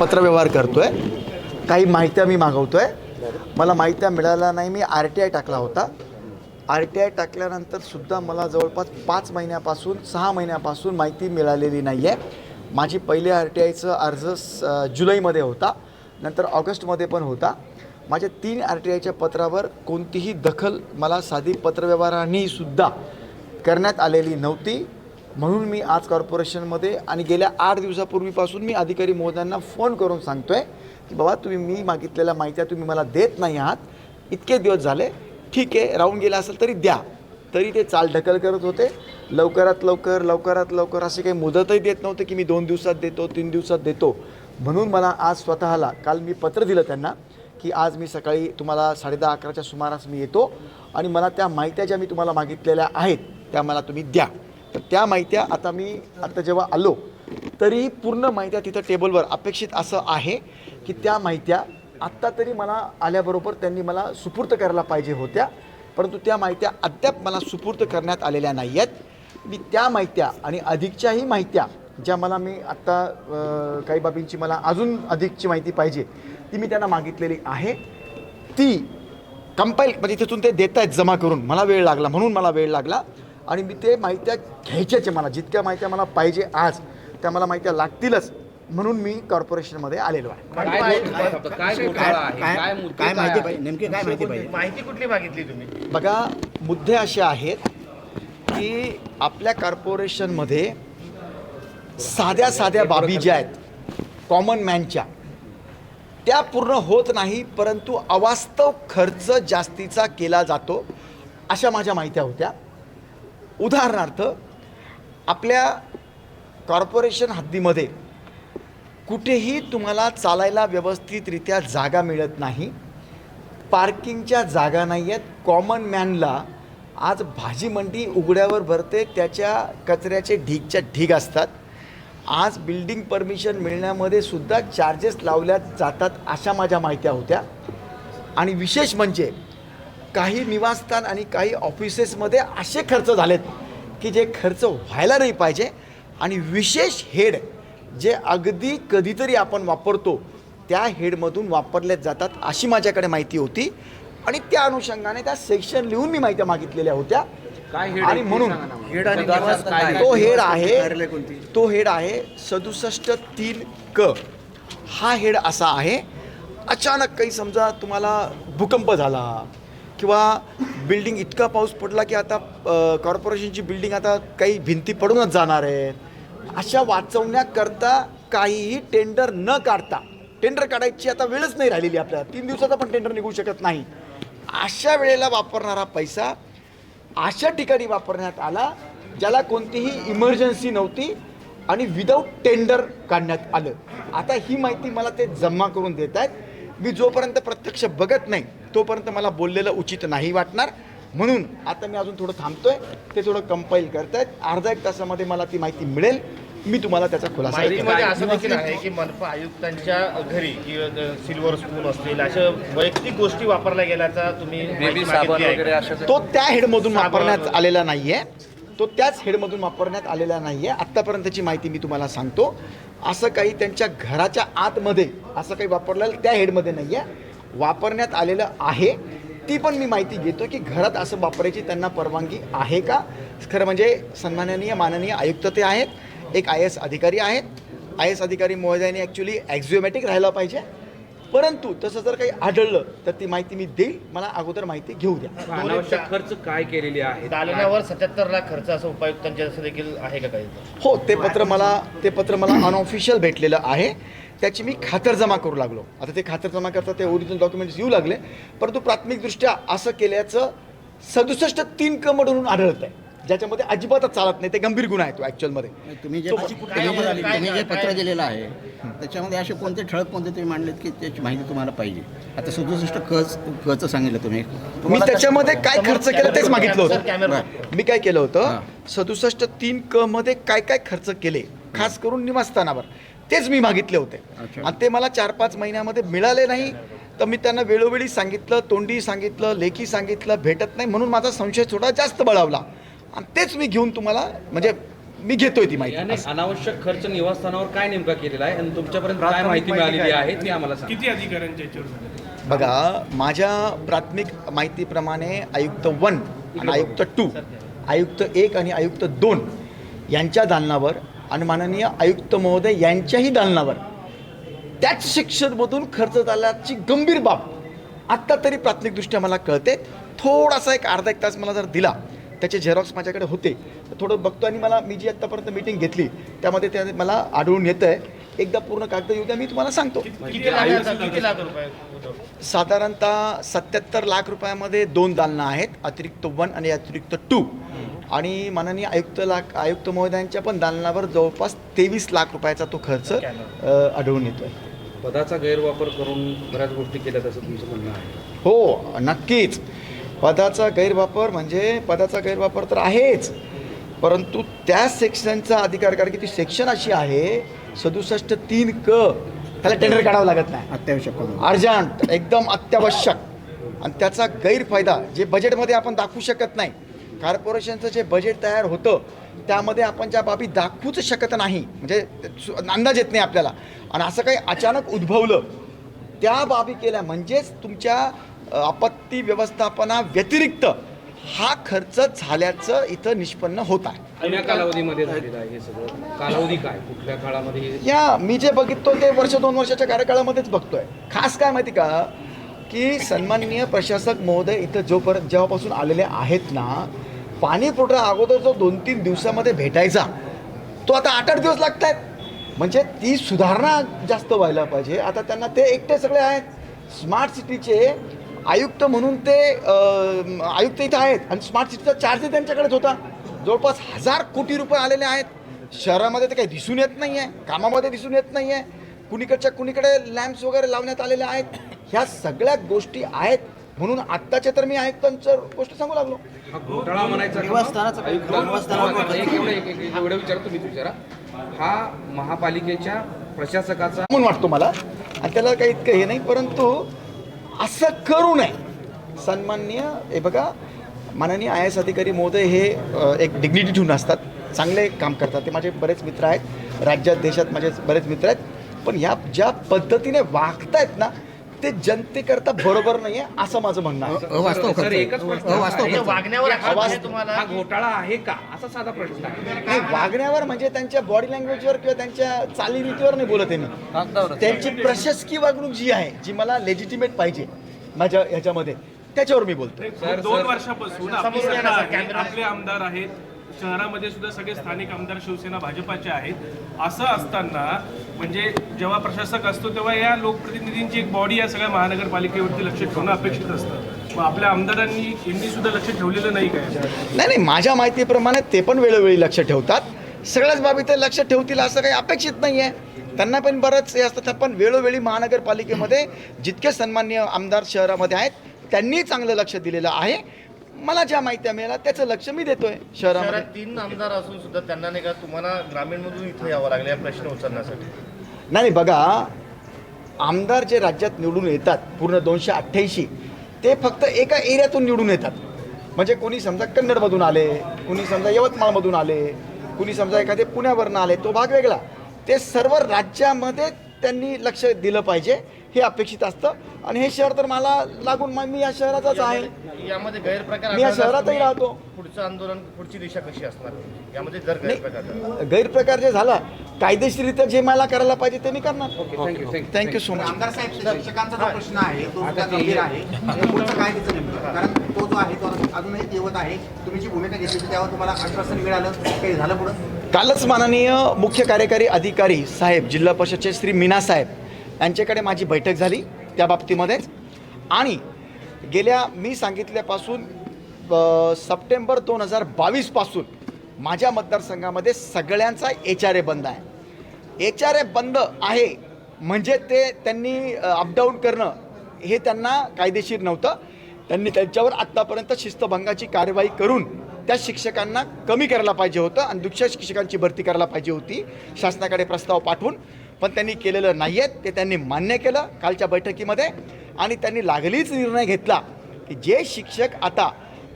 पत्रव्यवहार करतो आहे काही माहित्या मी मागवतो आहे मला माहित्या मिळाल्या नाही मी आर टी आय टाकला होता. आर टी आय टाकल्यानंतर सुद्धा मला जवळपास पाच महिन्यापासून सहा महिन्यापासून माहिती मिळालेली नाही आहे माझी पहिली आर टी आयचं अर्ज स जुलैमध्ये होता. नंतर ऑगस्टमध्ये पण होता. माझ्या तीन आर टी आयच्या पत्रावर कोणतीही दखल मला साधी पत्रव्यवहारानीसुद्धा करण्यात आलेली नव्हती. म्हणून मी आज कॉर्पोरेशनमध्ये आणि गेल्या आठ दिवसापूर्वीपासून मी अधिकारी महोदयांना फोन करून सांगतो आहे की बाबा तुम्ही मी मागितलेल्या माहित्या तुम्ही मला देत नाही आहात. इतके दिवस झाले. ठीक आहे राहून गेला असेल तरी द्या. तरी ते चाल ढकल करत होते. लवकरात लवकर लवकरात लवकर असे काही मुदतही देत नव्हते की मी दोन दिवसात देतो तीन दिवसात देतो. म्हणून मला आज स्वतःला काल मी पत्र दिलं त्यांना की आज मी सकाळी तुम्हाला साडेदहा अकराच्या सुमारास मी येतो आणि मला त्या माहित्या ज्या मी तुम्हाला मागितलेल्या आहेत त्या मला तुम्ही द्या. तर त्या माहित्या आता मी आता जेव्हा आलो तरी पूर्ण माहित्या तिथं टेबलवर अपेक्षित असं आहे की त्या माहित्या आत्ता तरी मला आल्याबरोबर त्यांनी मला सुपूर्त करायला पाहिजे होत्या. परंतु त्या माहित्या अद्याप मला सुपूर्त करण्यात आलेल्या नाही आहेत. मी त्या माहित्या आणि अधिकच्याही माहित्या ज्या मला मी आत्ता काही बाबींची मला अजून अधिकची माहिती पाहिजे ती मी त्यांना मागितलेली आहे. ती कंपाईल म्हणजे तिथून ते देत आहेत जमा करून. मला वेळ लागला म्हणून मला वेळ लागला. आणि मी ते माहित्या घ्यायच्याच आहे मला. जितक्या माहित्या मला पाहिजे आज त्या मला माहित्या लागतीलच म्हणून मी कॉर्पोरेशनमध्ये आलेलो आहे. काय नेमकी काय माहिती पाहिजे? माहिती कुठली मागितली तुम्ही? बघा मुद्दे असे आहेत की आपल्या कॉर्पोरेशनमध्ये साध्या साध्या बाबी ज्या आहेत कॉमन मॅनच्या त्या पूर्ण होत नाही परंतु अवास्तव खर्च जास्तीचा केला जातो अशा माझ्या माहित्या होत्या. उदाहरणार्थ आपल्या कॉर्पोरेशन हद्दीमध्ये कुठेही तुम्हाला चालायला व्यवस्थितरित्या जागा मिळत नाही पार्किंगच्या जागा नाही आहेत कॉमन मॅनला आज भाजी मंडी उघड्यावर भरते त्याच्या कचऱ्याचे ढीगच्या ढीग असतात. आज बिल्डिंग परमिशन मिळण्यामध्ये सुद्धा चार्जेस लावल्या जातात अशा माझ्या माहित्या होत्या. आणि विशेष म्हणजे काही निवासस्थान आणि काही ऑफिसेसमध्ये असे खर्च झालेत की जे खर्च व्हायला नाही पाहिजे. आणि विशेष हेड जे अगदी कधीतरी आपण वापरतो त्या हेडमधून वापरले जातात अशी माझ्याकडे माहिती होती. आणि त्या अनुषंगाने त्या सेक्शन लिहून मी माहिती मागितलेल्या होत्या. काय हेड आणि म्हणून तो हेड आहे? तो हेड आहे सदुसष्ट तीन क. हा हेड असा आहे. अचानक काही समजा तुम्हाला भूकंप झाला किंवा बिल्डिंग इतका पाऊस पडला की आता कॉर्पोरेशनची बिल्डिंग आता काही भिंती पडूनच जाणार आहेत अशा वाचवण्याकरता काहीही टेंडर न काढता टेंडर काढायची आता वेळच नाही राहिलेली आपल्याला. तीन दिवसाचा पण टेंडर निघू शकत नाही. अशा वेळेला वापरणारा पैसा अशा ठिकाणी वापरण्यात आला ज्याला कोणतीही इमर्जन्सी नव्हती आणि विदाऊट टेंडर काढण्यात आलं. आता ही माहिती मला ते जमा करून देत आहेत. मी जोपर्यंत प्रत्यक्ष बघत नाही तोपर्यंत मला बोललेलं उचित नाही वाटणार. म्हणून आता मी अजून थोडं थांबतोय. ते थोडं कंपाईल करतायत. अर्धा एक तासामध्ये मला ती माहिती मिळेल. मी तुम्हाला त्याचा खुलासा करेन. माहितीमध्ये असं देखील आहे की मनपा आयुक्तांच्या घरी किंवा सिल्वर स्पून असतील अशा वैयक्तिक गोष्टी वापरल्या गेल्याचा तुम्ही तो त्या हेडमधून वापरण्यात. आलेला नाही आहे तो त्याच हेडमधून वापरण्यात आलेला नाही आहे आत्तापर्यंतची माहिती मी तुम्हाला सांगतो. असं काही त्यांच्या घराच्या आतमध्ये असं काही वापरलेलं त्या हेडमध्ये नाही आहे वापरण्यात आलेलं आहे. ती पण मी माहिती घेतो की घरात असं वापरायची त्यांना परवानगी आहे का? खरं म्हणजे सन्माननीय माननीय आयुक्त ते आहेत. एक आय एस अधिकारी आहेत. आय एस अधिकारी महोदयाने ॲक्च्युली ॲक्झिओमॅटिक राहायला पाहिजे. परंतु तसं जर काही आढळलं तर ती माहिती मी देईल. मला अगोदर माहिती घेऊ द्या. अनावश्यक खर्च काय केलेले आहे दालनावर सत्याहत्तर लाख खर्च असं उपायुक्तांच्या असं देखील आहे का काही? हो ते पत्र मला ते पत्र मला अनऑफिशियल भेटलेलं आहे. त्याची मी खातरजमा करू लागलो. आता ते खातरजमा करता ते ओरिजिनल डॉक्युमेंट्स येऊ लागले. परंतु प्राथमिकदृष्ट्या असं केल्याचं सदुसष्ट तीन क म्हणून आढळत आहे ज्याच्यामध्ये अजिबातच चालत नाही ते गंभीर गुन्हा आहे तो ॲक्च्युअलमध्ये तुम्ही जे तुम्ही जे तुम्ही जे पत्र दिलेलं आहे त्याच्यामध्ये असे कोणते ठळक कोणते तुम्ही मांडलेत की त्याची माहिती तुम्हाला पाहिजे? आता सदुसष्ट कच कचं सांगितलं तुम्ही. मी त्याच्यामध्ये काय खर्च केला तेच मागितलं होतं. मी काय केलं होतं हां. सदुसष्ट तीन क मध्ये काय काय खर्च केले खास करून निवासस्थानावर. तेच मी मागितले होते. अच्छा. आणि ते मला चार पाच महिन्यामध्ये मिळाले नाही तर मी त्यांना वेळोवेळी सांगितलं तोंडी सांगितलं लेखी सांगितलं भेटत नाही म्हणून माझा संशय थोडा जास्त बळावला. आणि तेच मी घेऊन तुम्हाला म्हणजे मी घेतोय ती माहिती. याने. अनावश्यक खर्च निवासस्थानावर काय नेमका केलेला आहे? आणि तुमच्यापर्यंत काय माहिती मिळालेली? आहे ती आम्हाला सांगा. किती अधिकाऱ्यांच्या याच्यावर झाले? बघा माझ्या प्राथमिक माहितीप्रमाणे आयुक्त वन आणि आयुक्त टू आयुक्त एक आणि आयुक्त दोन यांच्या दालनावर आणि माननीय आयुक्त महोदय यांच्याही दालनावर त्याच शिक्षणमधून खर्च झाल्याची गंभीर बाब आत्ता तरी प्राथमिकदृष्ट्या मला कळते. थोडासा एक अर्धा एक तास मला जर दिला त्याचे झेरॉक्स माझ्याकडे होते. तर थोडं बघतो आणि मला मी जी आत्तापर्यंत मीटिंग घेतली त्यामध्ये त्या मला आढळून येतं आहे एकदा पूर्ण कागद येऊ द्या मी तुम्हाला सांगतो? साधारणतः सत्याहत्तर लाख रुपयामध्ये दोन दालनं आहेत अतिरिक्त वन आणि अतिरिक्त टू आणि माननीय आयुक्त लाख आयुक्त महोदयांच्या पण दालनावर जवळपास तेवीस लाख रुपयाचा तो खर्च आढळून येतो आहे पदाचा गैरवापर करून बऱ्याच गोष्टी केल्यात असं तुमचं म्हणणं आहे. हो नक्कीच. पदाचा गैरवापर म्हणजे पदाचा गैरवापर तर आहेच. परंतु त्या सेक्शनचा अधिकार कारण की ती सेक्शन अशी आहे सदुसष्ट तीन क त्याला टेंडर काढावं लागत नाही. अत्यावश्यक अर्जंट एकदम अत्यावश्यक. आणि त्याचा गैरफायदा जे बजेटमध्ये आपण दाखवू शकत नाही कॉर्पोरेशनचं जे बजेट तयार होतं त्यामध्ये आपण ज्या बाबी दाखवूच शकत नाही म्हणजे अंदाज येत नाही आपल्याला. आणि असं काही अचानक उद्भवलं त्या बाबी केल्या म्हणजेच तुमच्या आपत्ती व्यवस्थापना व्यतिरिक्त हा खर्च झाल्याचं इथं निष्पन्न होत आहे. कालावधीमध्ये हे सगळं? कालावधी काय? कुठल्या काळामध्ये या मी जे बघितो ते वर्ष दोन वर्षाच्या कार्यकाळामध्येच बघतोय. खास काय माहिती का? की सन्माननीय प्रशासक महोदय इथं जोपर्यंत जेव्हापासून आलेले आहेत ना पाणी पुरवठा अगोदर जो दोन तीन दिवसामध्ये भेटायचा तो आता आठ आठ दिवस लागत आहेत म्हणजे ती सुधारणा जास्त व्हायला पाहिजे. आता त्यांना ते एकटे सगळे आहेत. स्मार्ट सिटीचे आयुक्त म्हणून ते आयुक्त इथं आहेत. आणि स्मार्ट सिटीचा चार्ज त्यांच्याकडेच होता. जवळपास हजार कोटी रुपये आलेले आहेत. शहरामध्ये ते काही दिसून येत नाही आहे कामामध्ये दिसून येत नाही आहे कुणीकडच्या कुणीकडे लॅम्प्स वगैरे लावण्यात आलेले आहेत. ह्या सगळ्या गोष्टी आहेत म्हणून आत्ताच्या तर मी आयुक्तांचं गोष्ट सांगू लागलो. हा घोटाळा म्हणायचा एवढं- तुम्ही विचारा हा महापालिकेच्या प्रशासकाचा म्हणून वाटतो मला. आणि त्याला काही इतकं हे नाही परंतु असं करू नये. सन्माननीय हे बघा माननीय आय एस अधिकारी महोदय हे एक डिग्निटी ठेवून असतात. चांगले काम करतात. ते माझे बरेच मित्र आहेत. राज्यात देशात माझे बरेच मित्र आहेत. पण ह्या ज्या पद्धतीने वागतायत ना ते जनतेकरता बरोबर नाही आहे असं माझं म्हणणं आहे. अवास्तव सर, एकच प्रश्न अवास्तव हे खर्च वागण्यावर आवाज- आहे तुम्हाला? हा घोटाळा आहे का? असा साधा प्रश्न आहे. नाही वागण्यावर म्हणजे त्यांच्या बॉडी लँग्वेजवर किंवा त्यांच्या चालीरीतीवर नाही बोलत आहे मी. त्यांची प्रशासकीय वागणूक जी आहे जी मला लेजिटिमेट पाहिजे माझ्या ह्याच्यामध्ये त्याच्यावर मी बोलतो. सर, दोन सर. वर्षापासून या सर, आहे, कॅमेरा. आपले आमदार आहेत. शहरामध्ये सुद्धा सगळे स्थानिक आमदार शिवसेना भाजपाचे आहेत. असं असताना म्हणजे जेव्हा प्रशासक असतो तेव्हा या लोकप्रतिनिधींची एक बॉडी या सगळ्या महानगरपालिकेवरती लक्ष ठेवणं अपेक्षित असतं. मग आपल्या आमदारांनी यांनी सुद्धा लक्ष ठेवलेलं नाही काय? नाही नाही माझ्या माहितीप्रमाणे ते पण वेळोवेळी लक्ष ठेवतात. सगळ्याच बाबी ते लक्ष ठेवतील असं काही अपेक्षित नाही आहे त्यांना पण बरंच हे असतं पण वेळोवेळी महानगरपालिकेमध्ये जितके सन्मान्य आमदार शहरामध्ये आहेत त्यांनी चांगलं लक्ष दिलेलं आहे. मला ज्या माहित्या मिळाल्या त्याचं लक्ष मी देतोय शहरामध्ये. तीन आमदार असून सुद्धा त्यांना नाही का तुम्हाला ग्रामीणमधून इथं यावं लागलं या प्रश्न उचलण्यासाठी? नाही नाही बघा आमदार जे राज्यात निवडून येतात पूर्ण दोनशे अठ्ठ्याऐंशी ते फक्त एका एरियातून निवडून येतात. म्हणजे कोणी समजा कन्नडमधून आले कुणी समजा यवतमाळमधून आले कुणी समजा एखादे पुण्यावरनं आले तो भाग वेगळा. ते सर्व राज्यामध्ये त्यांनी लक्ष दिलं पाहिजे. हे अपेक्षित असतं. आणि हे शहर तर मला लागून मा- मी या शहराचाच आहे. यामध्ये गैरप्रकार मी या शहरातही राहतो. पुढचं आंदोलन पुढची दिशा कशी असणार? यामध्ये जर गैरप्रकार झाला. गैरप्रकार जे झाला कायदेशीरित्या जे मला करायला पाहिजे ते मी करणार. Thank you thank you thank you so much आमदार साहेब शिक्षकांचा जो प्रश्न आहे तो गंभीर आहे. पुढचं काय त्याचं नेमकं? कारण तो जो आहे तो अजूनही तेवत आहे. तुम्ही जी भूमिका घेतली होती त्यावर तुम्हाला आश्वासन मिळालं. काही झालं पुढं? कालच माननीय मुख्य कार्यकारी अधिकारी साहेब जिल्हा परिषदचे श्री मीना साहेब यांच्याकडे माझी बैठक झाली त्या बाबतीमध्येच आणि गेल्या मी सांगितल्यापासून सप्टेंबर दोन हजार बावीसपासून माझ्या मतदारसंघामध्ये सगळ्यांचा एच आर ए बंद आहे. एच आर ए बंद आहे म्हणजे ते त्यांनी अपडाऊन करणं हे त्यांना कायदेशीर नव्हतं. त्यांनी त्यांच्यावर आत्तापर्यंत शिस्तभंगाची कार्यवाही करून त्या शिक्षकांना कमी करायला पाहिजे होतं आणि दुसऱ्या शिक्षकांची भरती करायला पाहिजे होती. शासनाकडे प्रस्ताव पाठवून पण त्यांनी केलेलं नाही आहेत ते त्यांनी मान्य केलं कालच्या बैठकीमध्ये. आणि त्यांनी लागलीच निर्णय घेतला की जे शिक्षक आता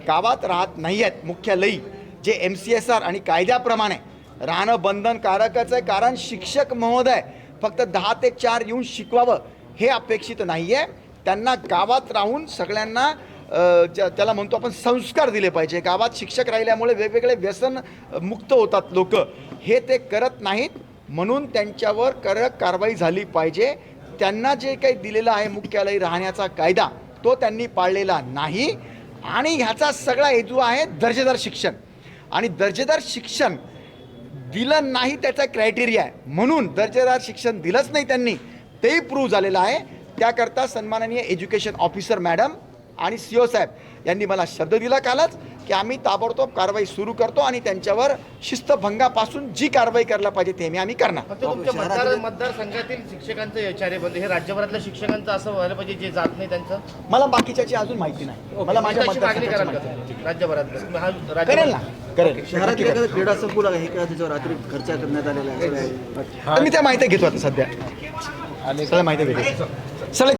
गावात राहत नाही आहेत मुख्यालयी जे एम सी एस आर आणि कायद्याप्रमाणे राहणं बंधनकारकच आहे कारण शिक्षक महोदय फक्त दहा ते चार येऊन शिकवावं हे अपेक्षित नाही आहे त्यांना गावात राहून सगळ्यांना ज्या- त्याला म्हणतो आपण संस्कार दिले पाहिजे. गावात शिक्षक राहिल्यामुळे वेगवेगळे व्यसन मुक्त होतात लोक. हे ते करत नाहीत. म्हणून त्यांच्यावर कडक कारवाई झाली पाहिजे. त्यांना जे काही दिलेलं आहे मुख्यालयी राहण्याचा कायदा तो त्यांनी पाळलेला नाही. आणि ह्याचा सगळा हेतू आहे दर्जेदार शिक्षण. आणि दर्जेदार शिक्षण दिलं नाही त्याचा क्रायटेरिया आहे. म्हणून दर्जेदार शिक्षण दिलंच नाही त्यांनी. तेही प्रूव्ह झालेलं आहे. त्याकरता सन्माननीय एज्युकेशन ऑफिसर मॅडम आणि सी ओ साहेब यांनी मला शब्द दिला कालच. की आम्ही ताबडतोब कारवाई सुरू करतो आणि त्यांच्यावर शिस्तभंगापासून जी कारवाई करायला पाहिजे ते मी आम्ही करणार. फक्त तुमच्या मतदार मतदारसंघातील शिक्षकांचं एचआरए बंद हे राज्यभरातल्या शिक्षकांचं असं व्हायला पाहिजे जे जात नाही त्यांचं? मला बाकीच्याची अजून माहिती नाही. मला माझ्या मागणी कराल मतदारसंघाची का माहिती तुम्ही? राज्यभरातलं? तुम्ही हा आहे. करेल ना राज्य करेल. शहरातील एखादं क्रीडा संकुल आहे का त्याच्यावर रात्री खर्च करण्यात आलेला आहे तर मी त्या माहिती घेतो आता सध्या. सगळ्या माहिती घेतो सगळे